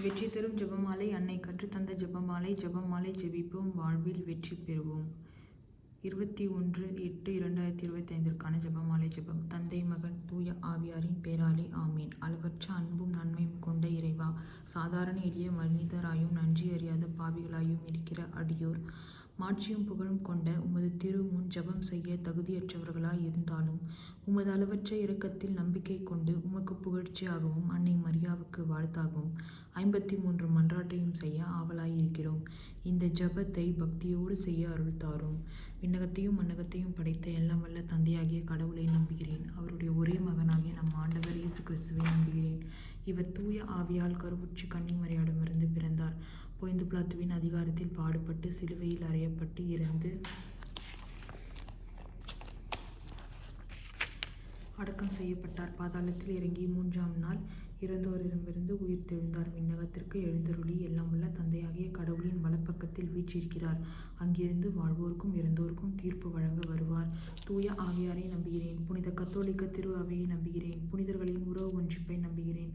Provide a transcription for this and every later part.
வெற்றி தரும் ஜெபமாலை அன்னை கற்றுத்தந்த ஜெபமாலை ஜெபமாலை ஜெபிப்போம் வாழ்வில் வெற்றி பெறுவோம். இருபத்தி ஒன்று எட்டு இரண்டாயிரத்தி இருபத்தி ஐந்திற்கான ஜெபமாலை ஜெபம். தந்தை மகன் தூய ஆவியாரின் பேராலே ஆமீன். அளவற்ற அன்பும் நன்மையும் கொண்ட இறைவா சாதாரண எளிய மனிதராயும் நன்றி அறியாத பாவிகளாயும் இருக்கிற அடியோர் மாட்சியும் புகழும் கொண்ட உமது திரு முன் ஜெபம் செய்ய தகுதியற்றவர்களாய் இருந்தாலும் உமது அளவற்ற இரக்கத்தில் நம்பிக்கை கொண்டு உமக்கு புகழ்ச்சியாகவும் அன்னை மரியாவுக்கு வாழ்த்தாகவும் ஐம்பத்தி மூன்று மன்றாட்டையும் செய்ய ஆவலாயிருக்கிறோம். இந்த ஜெபத்தை பக்தியோடு செய்ய அருள் தாரும். விண்ணகத்தையும் மண்ணகத்தையும் படைத்த எல்லாம் வல்ல தந்தையாகிய கடவுளை நம்புகிறேன். அவருடைய ஒரே மகனாகிய நம் ஆண்டவர் இயேசு கிறிஸ்துவை நம்புகிறேன். இவர் தூய ஆவியால் கருவுற்று கன்னிமரியாடமிருந்து பிறந்தார். பொய்ந்து பிளாத்துவின் அதிகாரத்தில் பாடுபட்டு சிலுவையில் அறையப்பட்டு இறந்து அடக்கம் செய்யப்பட்டார். பாதாளத்தில் இறங்கி மூன்றாம் நாள் இறந்தோரிடமிருந்து உயிர் தெழுந்தார். விண்ணகத்திற்கு எழுந்தருளி எல்லாம் உள்ள தந்தையாகிய கடவுளின் வலப்பக்கத்தில் வீற்றிருக்கிறார். அங்கிருந்து வாழ்வோருக்கும் இறந்தோருக்கும் தீர்ப்பு வழங்க வருவார். தூய ஆவியாரை நம்புகிறேன். புனித கத்தோலிக்க திரு அவையை நம்புகிறேன். புனிதர்களின் உறவு ஒன்றிப்பை நம்புகிறேன்.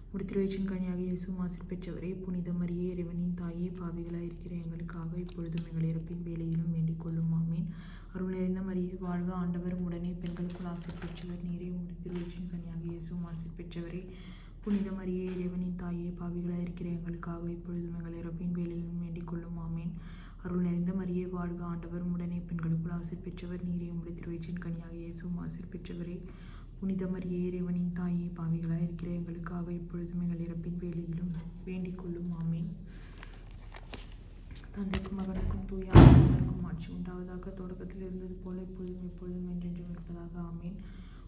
முடித்திருவச்சின் கனியாக இயேசு ஆசிர் பெற்றவரே புனித மரியே இறைவனின் தாயே பாவிகளாக இருக்கிற எங்களுக்காக இப்பொழுதும் எங்கள் இறப்பின் வேலையிலும் வேண்டிக் கொள்ளும். ஆமேன். அருள் நிறைந்த மரியே வாழ்க ஆண்டவர் உடனே பெண்களுக்குள் ஆசை பெற்றவர் நீரே. முடித்திருவச்சின் கனியாக இயேசு ஆசிர் பெற்றவரே புனித மரியே இறைவனின் தாயே பாவிகளாக இருக்கிற எங்களுக்காக இப்பொழுதும் எங்கள் இறப்பின் வேலையிலும் வேண்டிக் கொள்ளும். ஆமேன். அருள் நிறைந்த மரியே வாழ்க ஆண்டவர் உடனே பெண்களுக்குள் ஆசிர் பெற்றவர் நீரே. முடித்திருவச்சின் கனியாக இயேசும் ஆசிர் பெற்றவரே புனிதமரிய இறைவனின் தாயே பாவிகளாக இருக்கிற எங்களுக்காக இப்பொழுதும் எங்கள் இறப்பின் வேலையிலும் வேண்டிக் கொள்ளும். ஆமே தந்தைக்கும் மகனுக்கும் தூய ஆவியாருக்கும் ஆட்சி உண்டாவதாக தொடக்கத்தில் இருந்தது போல இப்பொழுதும் எப்பொழுதும் என்றென்றும் இருப்பதாக. ஆமேன்.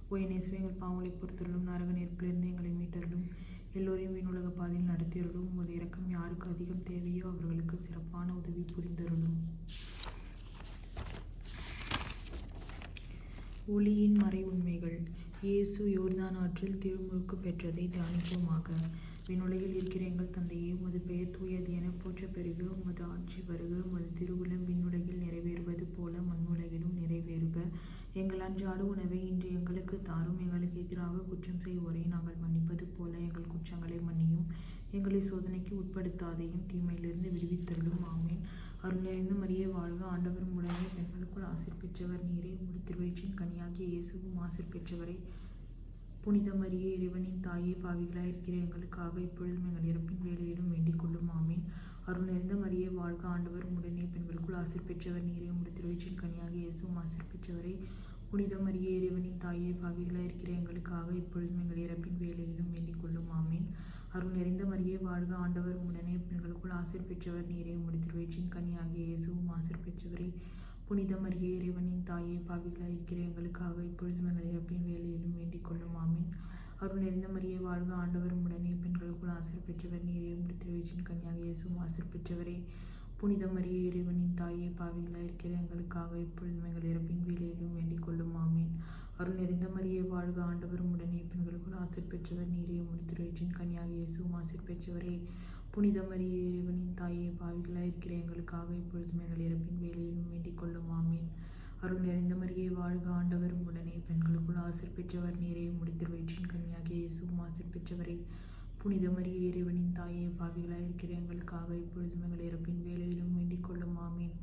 ஓய் நேசுவே எங்கள் பாவங்களை பொறுத்தருளும். நரக நெருப்பிலிருந்து எங்களை மீட்டருளும். எல்லோரையும் விண்ணுலக பாதையில் நடத்தியருளும். ஒரு இறக்கம் யாருக்கு அதிகம் தேவையோ அவர்களுக்கு சிறப்பான உதவி புரிந்தருளும். ஒளியின் மறை உண்மைகள் இயேசு யோர்தான் ஆற்றில் திருமுழுக்கு பெற்றதை தியானிப்போமாக. விண்ணுலகில் இருக்கிற எங்கள் தந்தையே உமது பெயர் தூயது என போற்ற பெருக உமது ஆட்சி வருக. உமது திருவுளம் விண்ணுலகில் நிறைவேறுவது போல மண்ணுலகிலும் நிறைவேறுக. எங்கள் அன்றாட உணவை இன்று எங்களுக்கு தாரும். எங்களுக்கு எதிராக குற்றம் செய்வோரை நாங்கள் மன்னிப்பது போல எங்கள் குற்றங்களை மன்னியும். எங்களை சோதனைக்கு உட்படுத்தாதையும் தீமையிலிருந்து விடுவித்தருளும். ஆமேன். அருள் நிறைந்த மரியே வாழ்க ஆண்டவர் உடனே பெண்களுக்குள் ஆசிர் பெற்றவர் நீரே. முடித்திருவயிற்றின் கனியாகிய இயேசுவும் ஆசிர் பெற்றவரே. புனித மரியே இறைவனின் தாயே பாவிகளாக இருக்கிற எங்களுக்காக இப்பொழுதும் எங்கள் இறப்பின் வேலையிலும் வேண்டிக் கொள்ளும். ஆமீன். அருள் நிறைந்த மரியே வாழ்க ஆண்டவர் உடனே பெண்களுக்குள் ஆசிர் பெற்றவர் நீரே. முடித்திருவயிற்றின் கனியாகிய இயேசுவும் ஆசிர் பெற்றவரே. புனித மரியே இறைவனின் தாயே பாவிகளாக இருக்கிற எங்களுக்காக இப்பொழுதும் எங்கள் இறப்பின் வேலையிலும் வேண்டிக் கொள்ளும். ஆமீன். அருள் நிறைந்த மரியே வாழ்க ஆண்டவர் உடனே பெண்களுக்குள் ஆசிர் பெற்றவர் நீரே. முடித்திருவேற்றின் கனியாகிய இயேசுவும் ஆசிர் பெற்றவரே. புனித மரியே இறைவனின் தாயே பாவிகளாக இருக்கிற எங்களுக்காக இப்பொழுதும் எங்களை இறப்பின் வேலையிலும் வேண்டிக் கொள்ளும். ஆமீன். அருள் நிறைந்த மரியே வாழ்க ஆண்டவர் உடனே பெண்களுக்குள் ஆசிர் பெற்றவர் நீரே. முடித்திருவேற்றின் கனியாக இயேசுவும் ஆசிர் பெற்றவரே. புனித மரியே இறைவனின் தாயே பாவிகளாக இருக்கிற எங்களுக்காக இப்பொழுதும் எங்கள் இறப்பின் வேலையிலும் வேண்டிக் கொள்ளும். ஆமீன். அருள் நிறைந்த மரியே வாழ்க ஆண்டவர் உடனே பெண்களுக்குள் ஆசிர் பெற்றவர் நீரே முடித்திருவயிற்றின் கனியாக இயேசுவும் ஆசிர் பெற்றவரே. புனித மரியே இறைவனின் தாயே பாவிகளாக இருக்கிற எங்களுக்காக இப்பொழுதும் எங்கள் இறப்பின் வேலையிலும் வேண்டிக் கொள்ளும். ஆமீன். அருள் நிறைந்த மரியே வாழ்க ஆண்டவர் உடனே பெண்களுக்குள் ஆசிர் பெற்றவர் நீரே முடித்திருவயிற்றின் கனியாகிய இயேசுவும் ஆசிர் பெற்றவரே. புனித மரியே இறைவனின் தாயே பாவிகளாக இருக்கிற எங்களுக்காக இப்பொழுதும் எங்கள் இறப்பின் வேலையிலும் வேண்டிக் கொள்ளும். ஆமீன்.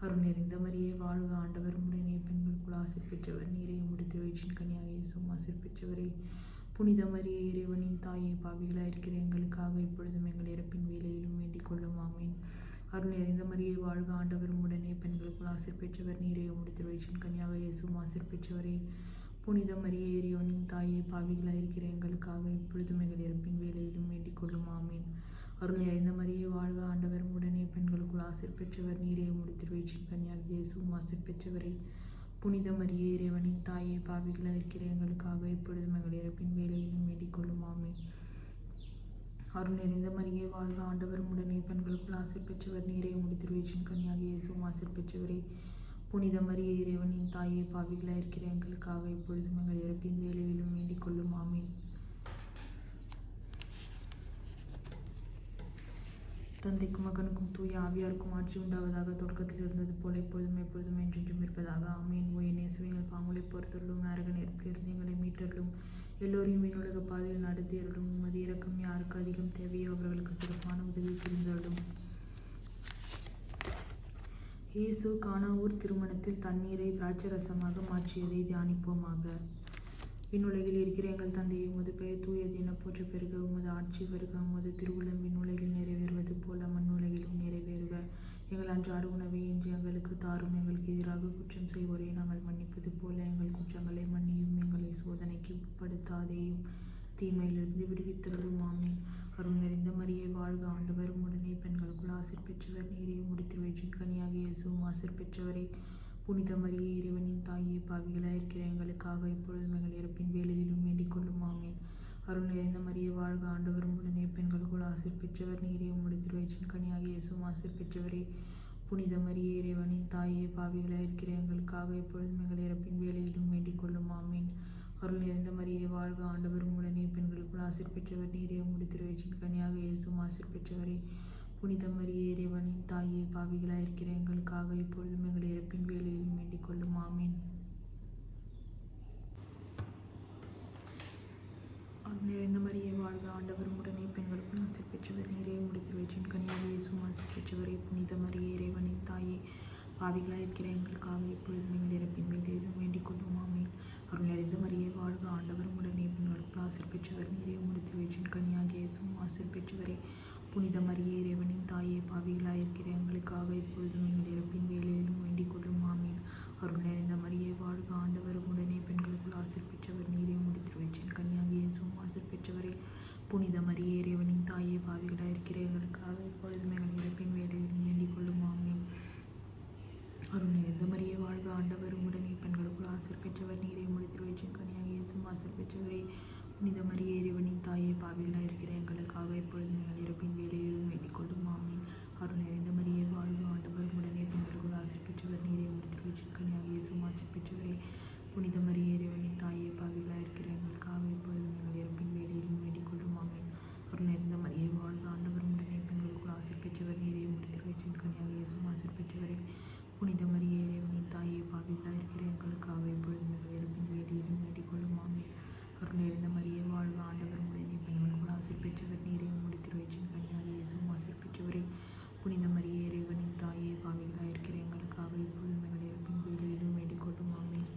அருள் நிறைந்த மரியே வாழ்க ஆண்டவர். உடனே பெண்களுக்குள் ஆசிர் பெற்றவர். நீரே முடித்திருவயிற்றின் கனியாக இயேசும் ஆசிர் பெற்றவரே. புனித மரிய இறைவனின் தாயே பாவிகளாக இருக்கிற எங்களுக்காக இப்பொழுதும் எங்கள் இறப்பின் வேலையிலும் வேண்டிக் கொள்ளும். ஆமீன். அருள் நிறைந்த மரியே வாழ்க ஆண்டவர். உடனே பெண்களுக்குள் ஆசிர் பெற்றவர். நீரே முடித்திருவயிற்றின் கனியாக இயேசும் ஆசிர் பெற்றவரே. புனித மரிய இறைவனின் தாயே பாவிகளாக இருக்கிற எங்களுக்காக இப்பொழுதும் எங்கள் இறப்பின் வேலையிலும் வேண்டிக் கொள்ளும். ஆமீன். அருள் அறிந்த மாதிரியே வாழ்க ஆண்டவர் உடனே பெண்களுக்குள் ஆசிர் பெற்றவர் நீரே முடித்திருவேற்றின் கனியாக இயேசுவும் ஆசிர் பெற்றவரே. புனித மரியே இறைவனின் தாயே பாவிகளாக இருக்கிற எங்களுக்காக இப்பொழுது எங்கள் இறப்பின் வேலையிலும் வேண்டிக்கொள்ளும் ஆமை அருள் நிறைந்த மரியே வாழ்க ஆண்டவர் உடனே பெண்களுக்குள் ஆசிர் பெற்றவர் நீரே முடித்திருவேற்றின் திருவயிற்றின் இயேசுவும் ஆசிர் பெற்றவரே. புனித மரியே இறைவனின் தாயே பாவிகளாக இருக்கிற எங்களுக்காக இப்பொழுது எங்கள் இறப்பின் வேலையிலும் வேண்டிக் கொள்ளும் ஆமீன். தந்தைக்கும் மகனுக்கும் தூய ஆவியாருக்கும் ஆட்சி உண்டாவதாக தொடக்கத்தில் இருந்தது போல எப்பொழுதும் எப்பொழுதும் என்றென்றும் இருப்பதாக. ஆமீன். ஓய நேசுவைகள் பாங்குலை பொறுத்தருளும் நரக நெருப்பிலிருந்து எங்களை மீட்டருளும். எல்லோரையும் மீனுலக பாதையில் நடத்தியருளும் உமது இறக்கம் யாருக்கு அதிகம் தேவையோ அவர்களுக்கு சிறப்பான உதவி புரிந்தருளும். இயேசு கானாவூர் திருமணத்தில் தண்ணீரை திராட்சரசமாக மாற்றியதை தியானிப்போமாக. விண்ணுலகில் இருக்கிற எங்கள் தந்தையை உமது பெயர் தூயது என போற்ற பெருக உமது ஆட்சி வருக உமது திருவுளம் விண்ணுலகில் நிறைவேறுவது போல மண்ணுலகிலும் நிறைவேறுக. எங்கள் அன்றாட உணவை இன்று எங்களுக்கு தாரும் எங்களுக்கு எதிராக குற்றம் செய்வோரை நாங்கள் மன்னிப்பது போல எங்கள் குற்றங்களை மன்னியும் எங்களை சோதனைக்கு உட்படுத்தாதேயும். தீமையிலிருந்து விடுவித்தருளும் ஆமீன். அருள் நிறைந்த மரியை வாழ்க ஆண்டவர். உடனே பெண்களுக்குள் ஆசிர் பெற்றவர் நீரையும் முடித்து வயிற்றின் கனியாக இயேசுவும் ஆசிர் பெற்றவரை. புனித மரியே இறைவனின் தாயே பாவிகளாக இருக்கிற எங்களுக்காக இப்பொழுது எங்கள் இறப்பின் வேலையிலும் வேண்டிக் கொள்ளும். ஆமீன். அருள் நிறைந்த மரிய வாழ்க ஆண்டவர் உடனே பெண்களுக்குள் ஆசிர் பெற்றவர் நீரே. உம்முடைய திருவயிற்றின் கனியாக இயேசும் ஆசிர் பெற்றவரே. புனித மரிய இறைவனின் தாயே பாவிகளாக இருக்கிற எங்களுக்காக இப்பொழுதும் எங்கள் இறப்பின் வேலையிலும் வேண்டிக் கொள்ளும். ஆமீன். அருள் நிறைந்த மரியே வாழ்க ஆண்டவர் உடனே பெண்களுக்குள் ஆசிர் பெற்றவர் நீரே. உம்முடைய திருவயிற்றின் கனியாக இயேசும் ஆசிர் பெற்றவரே. புனித மரியே இறைவனின் தாயே பாவிகளாக இருக்கிற எங்களுக்காக இப்பொழுதும் எங்கள் இறப்பின் வேலையிலும் வேண்டிக் கொள்ளும். ஆமீன். நிறைந்த மரியே வாழ்க ஆண்டவர் உடனே பெண்களுக்குள் ஆசிர் பெற்றவர் நிறைய முடித்து வச்சின் கனியாக இயேசுவும் பெற்றவரை பெற்றவரே. புனித மரியே இறைவனின் தாயே பாவிகளாக இருக்கிற எங்களுக்காக இப்பொழுதும் எங்கள் இறப்பின் வேலையிலும் வேண்டிக் கொள்ளும். ஆமீன். அருள் நிறைந்த மரியே வாழ்க ஆண்டவர் உடனே பெண்களுக்குள் ஆசிர் பெற்றவர் நிறைய முடித்து வச்சின் கனியாக இயேசும் ஆசை பெற்றவரை. புனித மரியே இறைவனின் தாயே பாவிகளாய் இருக்கிற எங்களுக்காக இப்பொழுதும் எங்கள் இறப்பின் வேலையிலும் வேண்டிக் கொள்ளும் ஆமீன் அருள் நிறைந்த மரியே வாழ்க ஆண்டவர் உடனே பெண்களுக்குள் ஆசிர் பெற்றவர் நீரே உம்முடைய திருவயிற்றின் கனியாக இயேசுவும் ஆசிர் பெற்றவரே புனித மரியே இறைவனின் தாயே பாவிகளாய் இருக்கிற எங்களுக்காக இப்பொழுதும் எங்கள் இறப்பின் வேலையிலும் வேண்டிக் கொள்ளும் ஆமீன் அருள் நிறைந்த மரியே வாழ்க ஆண்டவர் உடனே பெண்களுக்குள் ஆசிர் பெற்றவர் நீரே உம்முடைய திருவயிற்றின் கனியாக இயேசுவும் ஆசிர் பெற்றவரே புனித மரியே இறைவனின் தாயே பாவிகளாய் இருக்கிற எங்களுக்காக இப்பொழுதும் எங்கள் இறப்பின் வேலையிலும் வேண்டிக் கொள்ளும் ஆமீன் அருள் நிறைந்த மரியே வாழ்க ஆண்டவர் உடனே பெண்களுக்குள் ஆசிர் பெற்றவர் நீரே உம்முடைய திருவயிற்றின் கனியாக இயேசுவும் ஆசிர் பெற்றவரே புனித மரியே இறைவனின் தாயே பாவிகளாய் இருக்கிற எங்களுக்காக இப்பொழுதும் எங்கள் இறப்பின் வேலையிலும் வேண்டிக் கொள்ளும் ஆமீன் அருள் நிறைந்த மரியே வாழ்க ஆண்டவர் உடனே பெண்களுக்குள் ஆசிர் பெற்றவர் நீரே உம்முடைய திருவயிற்றின் கனியாக இயேசுவும் ஆசிர் பெற்றவரே புனித மரியே இறைவனின் தாயே பாவிகளாய் இருக்கிற எங்களுக்காக இப்பொழுதும் எங்கள் இறப்பின் வேலையிலும் வேண்டிக் கொள்ளும் ஆமீன் அருள் நிறைந்த மரியே வாழ்க ஆண்டவர் உடனே பெண்களுக்குள் ஆசிர் பெற்றவர் நீரே உம்முடைய திருவயிற்றின் கனியாக இயேசுவும் ஆசிர் பெற்றவரே புனித மரியே இறைவனின் தாயே பாவிகளாய் இருக்கிற எங்களுக்காக இப்பொழுதும் எங்கள் இறப்பின் வேலையிலும் வேண்டிக் கொள்ளும் ஆமீன்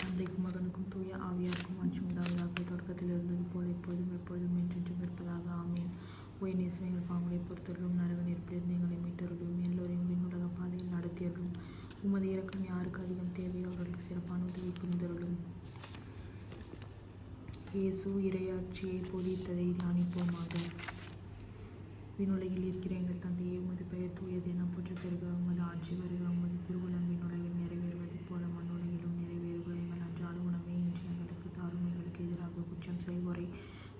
தந்தைக்கும் மகனுக்கும் தூய ஆவியாருக்கும் ஆட்சி உண்டாவதாக தொடக்கத்தில் இருந்தது போல இப்பொழுதும் எப்பொழுதும் என்றென்றும் இருப்பதாக ஆமீன் ஓய் நேசங்கள் பாங்குலை பொறுத்தருளும் நரக நெருப்பிலிருந்து எங்களை மீட்டருளும் எல்லோரையும் விண்ணுலக பாதையில் நடத்தியருளும். உமது இறக்கம் யாருக்கு அதிகம் தேவையோ அவர்களுக்கு சிறப்பான உதவி புரிந்தருளும். இயேசு இறையாட்சியை போதித்ததை தியானிப்போமாக. விண்ணுலகில் இருக்கிற எங்கள் தந்தையை உமது பெயர் தூயது என போற்ற பெருக உமது ஆட்சி வருக. உமது திருவுளம் விண்ணுலகில் நிறைவேறுவது போல மண்ணுலகிலும் நிறைவேறுக. எங்கள் அன்றாட உணவை இன்று எங்களுக்கு தாரும் எங்களுக்கு எதிராக குற்றம் செய்வோரை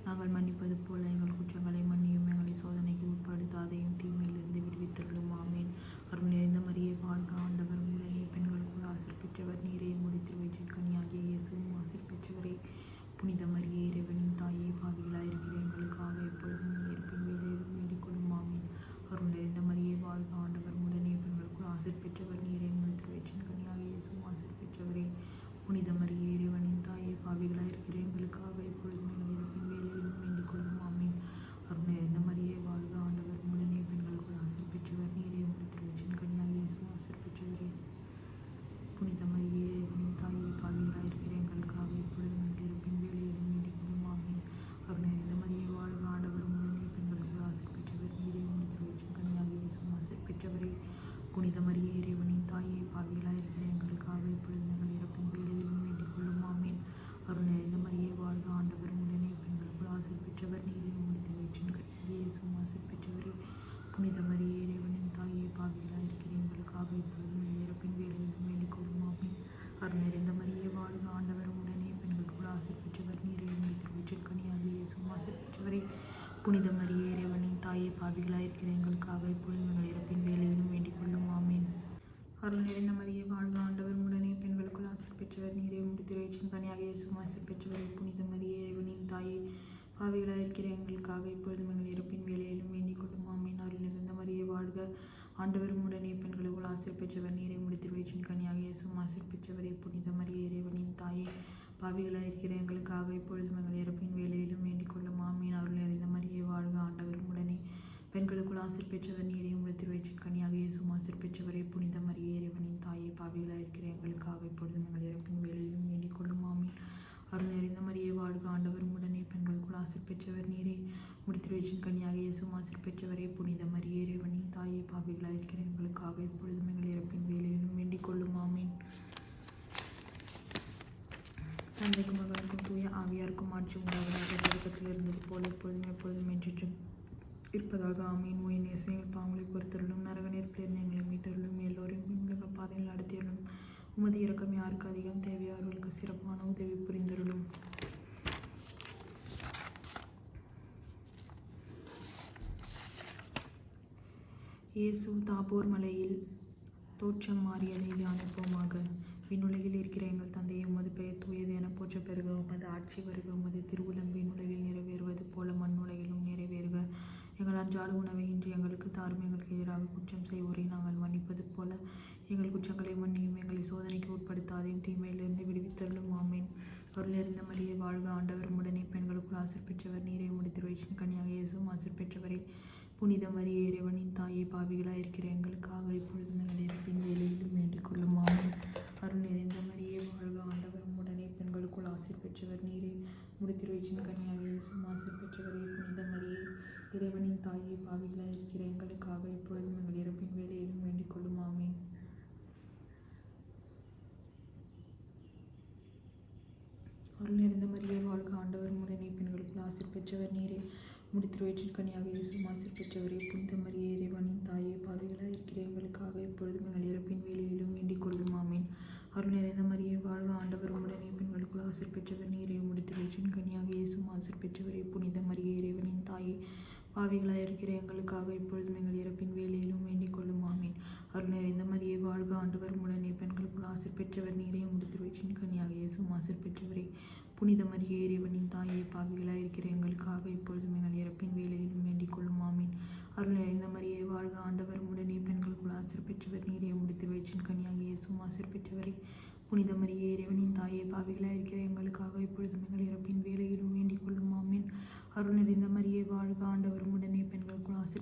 நாங்கள் மன்னிப்பது போல எங்கள் குற்றங்களை மன்னியும். சோதனைக்கு உட்படுத்த உட்படுத்தாதையும் தீமையிலிருந்து விடுவித்தருளும். ஆமீன். அருள் நிறைந்த மரியை வாழ்க ஆண்டவர் உடனே பெண்களுக்கு ஆசிர் பெற்றவர் நீரே. முடித்து வயிற்றின் கனியாகிய இயேசுவும் ஆசிர் பெற்றவரே புனித மரிய இறைவனின் தாயே பாவிகளாய் இருக்கிற எங்களுக்காக எப்பொழுதும் இருப்பின் வேலையிலும் வேண்டிக் கொள்ளும் ஆமீன் அருள் நிறைந்த மரியே வாழ்க ஆண்டவர் உடனே பெண்களுக்குள் ஆசிர் பெற்றவர் நீரே முடித்து வயிற்றின் கனியாக இயேசுவும் ஆசிர் பெற்றவரே புனித மரியே இறைவனின் தாயே பாவிகளாய் இருக்கிற எங்களுக்காக எப்பொழுதும் எங்கள் இறப்பின் வேலையிலும் வேண்டிக் கொள்ளும் ஆமீன் அருள் நிறைந்த மரியே வாழ்க ஆண்டவர் உடனே பெண்களுக்குள் ஆசிர் பெற்றவர் நீரே முடித்து வயிற்றின் கனியாக இயேசுவும் ஆசிர் பெற்றவரே புனித மரியே இறைவனின் தாயே பாவிகளாய் இருக்கிற எங்களுக்காக இப்பொழுதும் எங்கள் இறப்பின் வேலையிலும் வேண்டிக் கொள்ளும் ஆமீன் அருள் நிறைந்த மரியே வாழ்க ஆண்டவர் உடனே பெண்களுக்குள் ஆசிர் பெற்றவர் நீரே முடித்து வயிற்றின் கனியாக இயேசுவும் ஆசிர் பெற்றவரே புனித மரியே இறைவனின் தாயே பாவிகளாய் இருக்கிற எங்களுக்காக இப்பொழுதும் எங்கள் இறப்பின் வேலையிலும் வேண்டிக் கொள்ளும் ஆமீன் அருள் நிறைந்த மரியே வாழ்க ஆண்டவர் உடனே பெண்களுக்குள் ஆசிர் பெற்றவர் நீரே முடித்து வயிற்றின் கனியாக இயேசுவும் ஆசிர் பெற்றவரே புனித மரியே இறைவனின் தாயே பாவிகளாய் இருக்கிற எங்களுக்காக இப்பொழுதும் எங்கள் இறப்பின் வேலையிலும் வேண்டிக் கொள்ளும் ஆமீன் அருள் நிறைந்த மரியே வாழ்க ஆண்டவர் உடனே பெண்களுக்குள் ஆசிர் பெற்றவர் நீரே முடித்து வயிற்றின் கனியாக இயேசுவும் ஆசிர் பெற்றவரே புனித மரியே மரியே இறைவனின் தாயே பாவிகளாயிருக்கிற எங்களுக்காக இப்பொழுதும் எங்கள் இறப்பின் வேலையிலும் வேண்டிக் கொள்ளும் ஆமீன் அருள் நிறைந்த மரியே வாழ்க ஆண்டவர் உடனே பெண்களுக்குள் ஆசிர் பெற்றவர் நீரே முடித்திரைச்சின் கனியாக இயேசுவும் ஆசிர் பெற்றவரே புனித மரியே இறைவனின் தாயே பாவிகளாயிருக்கிற எங்களுக்காக இப்பொழுதும் எங்கள் இறப்பின் வேலையிலும் வேண்டிக் கொள்ளும் ஆமீன் அருள் நிறைந்த மரியே வாழ்க ஆண்டவர் உடனே பெண்களுக்குள் ஆசிர் பெற்றவர் முடித்து வயிற்றின் கனியாக இயேசும் ஆசிர் பெற்றவரே. புனித மரிய இறைவனின் தாயே பாவிகளாயிருக்கிற எங்களுக்காக இப்பொழுதும் எங்கள் இறப்பின் வேலையிலும் வேண்டிக் கொள்ளும். ஆமீன். அருள் அறிந்த மரியே வாழ்க ஆண்டவர் உடனே. பெண்களுக்குள் ஆசிர் பெற்றவர் நீரை முடித்து வயிற்றின் கனியாக இயேசும் ஆசிர் பெற்றவரே. புனித மரிய இறைவனின் தாயே பாவிகளாயிருக்கிற எங்களுக்காக இப்பொழுதும் எங்கள் இறப்பின் வேலையிலும் வேண்டிக் கொள்ளும். ஆமீன். அருள் நிறைந்த மரியே வாழ்க ஆண்டவர் உடனே. ஆசிர் பெற்றவர் நீரே. முடித்து கன்னியாக கனியாக ஆசிர் பெற்றவரே புனித மரியே இறைவனி தாயே பாவிகளாயிருக்கிற எங்களுக்காக எப்பொழுதும் எங்கள் இறப்பின் வேலையிலும் வேண்டிக் கொள்ளும். ஆமீன். தந்தைக்கும் மகனுக்கும் தூய ஆவியாருக்கும் ஆட்சி உண்டாவதாக தொடக்கத்தில் இருந்தது போல எப்பொழுதும் எப்பொழுதும் என்றும் இருப்பதாக. ஆமீன். ஓய் நேசங்கள் பாவங்களை பொறுத்தருளும். நரக நெருப்பிலிருந்து எங்களை மீட்டருளும். எல்லோரையும் உலக பாதையில் நடத்தியருளும். உமது இறக்கம் யாருக்கு அதிகம்? தேவையோ அவர்களுக்கு சிறப்பான உதவி புரிந்தருளும். இயேசு தாபோர் மலையில் தோற்றம் மாறியதை தியானிப்போமாக விண்ணுலகில் இருக்கிற எங்கள் தந்தையை உமது பெயர் தூயது என போற்ற பெறுக. உமது ஆட்சி வருக. உமது திருவுளம் விண்ணுலகில் நிறைவேறுவது போல மண்ணுலகிலும் நிறைவேறுக. எங்கள் அன்றாட உணவை இன்று எங்களுக்கு தாரும். எங்களுக்கு எதிராக குற்றம் செய்வோரை நாங்கள் மன்னிப்பது போல எங்கள் குற்றங்களை மன்னியும். எங்களை சோதனைக்கு உட்படுத்தாதையும் தீமையிலிருந்து விடுவித்தருளும். ஆமேன். அருள் இருந்த வாழ்க ஆண்டவர். உடனே பெண்களுக்குள் ஆசிர் பெற்றவர். நீரை முடித்திருவச்சின் கன்னியாக இயேசும் ஆசிர் பெற்றவரே. புனித மரிய இறைவனின் தாயை பாவிகளாக இருக்கிற எங்களுக்காக இப்பொழுது எங்கள் இறப்பின் வேலையிலும் வேண்டிக் கொள்ளும் அருள் நிறைந்த மரியே வாழ்க ஆண்டவர். உடனே பெண்களுக்குள் ஆசிர் பெற்றவர் நீரே. முடித்திருவச்சின் கனியாக இயேசுவும் ஆசிர் பெற்றவரே. புனித மரியே இறைவனின் தாயை பாவிகளாக இருக்கிற எங்களுக்காக இப்பொழுது எங்கள் இறப்பின் வேலையிலும் வேண்டிக் கொள்ளும் அருள் நிறைந்த மரியே வாழ்க ஆண்டவர். உடனே பெண்களுக்குள் ஆசிர் பெற்றவர் நீரே. முடித்திருவயிற்றின் கனியாக இயேசுவும் பெற்றவரே புனித மரியே இறைவனின் தாயே பாதைகளாக இருக்கிற எங்களுக்காக இப்பொழுதும் எங்கள் இறப்பின் வேலையிலும் வேண்டிக் கொள்ளும். ஆமீன். அருள் நிறைந்த மரியே வாழ்க ஆண்டவர் உடனே பெண்களுக்குள் ஆசிர் பெற்றவர் நீரை முடித்திருவயிற்றின் கனியாக இயேசு ஆசிர் பெற்றவரே புனித மரியே இறைவனின் தாயே பாவிகளாக இருக்கிற எங்களுக்காக இப்பொழுதும் எங்கள் இறப்பின் வேலையிலும் வேண்டிக் கொள்ளும். ஆமீன். அருள் நிறைந்த மரியே வாழ்க. ஆண்டவர் உடனே பெண்களுக்குள் ஆசிர் பெற்றவர். நீரே முடித்திருவயிற்றின் கனியாக இயேசும் ஆசிர் பெற்றவரே. புனித மரியே இறைவனின் தாயே பாவிகளாக இருக்கிற எங்களுக்காக இப்பொழுதும் எங்கள் இறப்பின் வேலையிலும் வேண்டிக் கொள்ளும். ஆமீன். அருள் நிறைந்த மரியை வாழ்க. ஆண்டவர் உடனே பெண்களுக்குள் ஆசிர் பெற்றவர். நீரே முடித்து வயிற்றின் கனியாக இயேசும் ஆசிர் பெற்றவரே. புனித மரியே இறைவனின் தாயே பாவிகளாக இருக்கிற எங்களுக்காக இப்பொழுதும் எங்கள் இறப்பின் வேலையிலும் வேண்டிக் கொள்ளும். ஆமீன். அருள் நிறைந்த மரியே வாழ்க ஆண்டவர் உடனே பெண்களுக்குள் ஆசிர்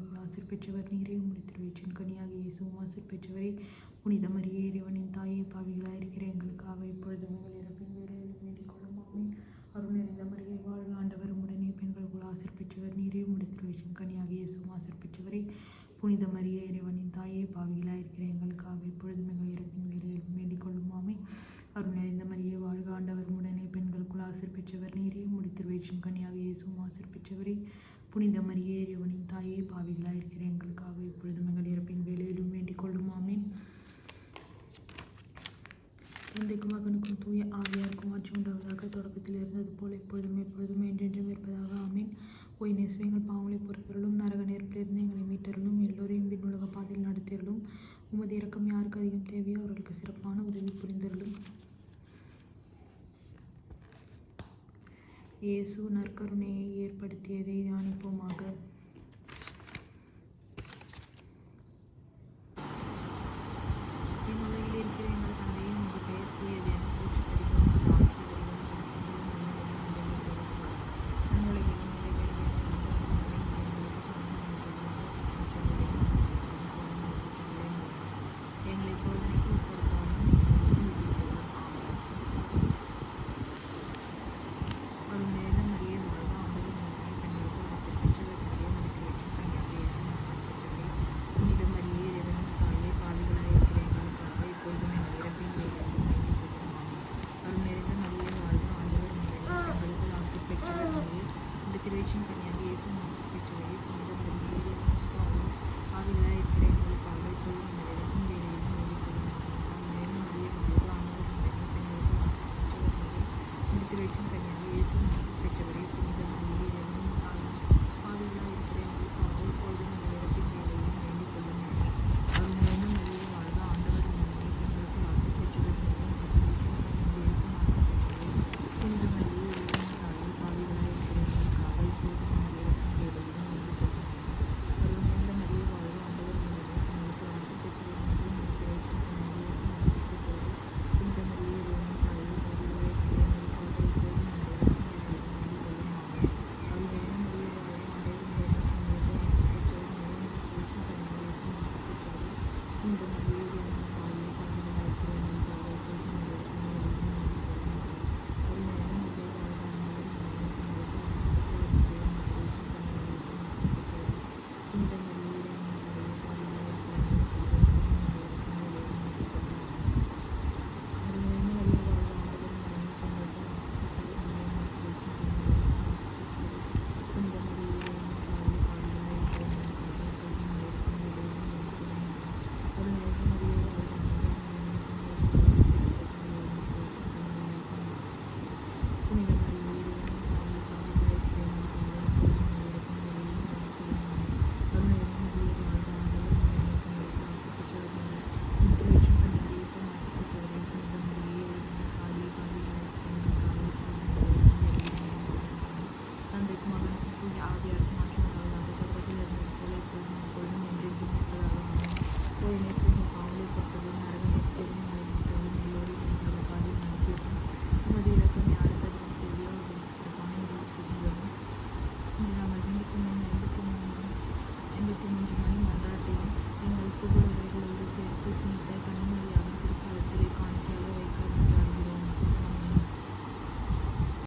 ஆசிர் பெற்றவர் நீரே முடித்து திருவேற்றின் கனியாக இயேசுவும் ஆசிர் பெற்றவரே புனித மரியே இறைவனின் தாயை பாவிகளாக இருக்கிற எங்களுக்காக இப்பொழுது உங்கள் இறப்பின் வேலையில் வேண்டிக் கொள்ளும் ஆமீன். அருள் நிறைந்த வாழ்க ஆண்டவர். உடனே பெண்களுக்குள் ஆசிர் பெற்றவர் நீரே முடித்து திருவேற்றின் கனியாக இயேசுவும் ஆசிர் பெற்றவரே புனித மரியே இறைவனின் தாயை பாவிகளாக இருக்கிற எங்களுக்காக இப்பொழுது எங்கள் இறப்பின் வேலையில் வேண்டிக் கொள்ளுமாமே அருள் நிறைந்த மரியே வாழ்க ஆண்டவர் உடனே பெண்களுக்குள் ஆசிர் பெற்றவர் நீரே முடித்து வயிற்றின் கனியாக இயேசும் ஆசிர் பெற்றவரே புனித மரியே இறைவனின் தாயே பாவிகளாக இருக்கிற எங்களுக்காக இப்பொழுது எங்கள் இறப்பின் வேலையிலும் வேண்டிக் கொள்ளும். ஆமீன். தந்தைக்கும் மகனுக்கும் தூய ஆவியாருக்கும் ஆட்சி உண்டாவதாக தொடக்கத்தில் இருந்தது போல எப்பொழுதும் எப்பொழுதும் என்றென்றும் இருப்பதாக. ஆமீன். ஓய் நேசுவங்கள் பாவங்களை பொறுத்தருளும் நரக நெருப்பிலிருந்து எங்களை மீட்டருளும் எல்லோரையும் விண்ணுலக பாதையில் நடத்தியருளும். உமது இறக்கம் யாருக்கு அதிகம் தேவையோ அவர்களுக்கு சிறப்பான உதவி புரிந்தருளும். இயேசு நற்கருணையை ஏற்படுத்தியதை தியானிப்போமாக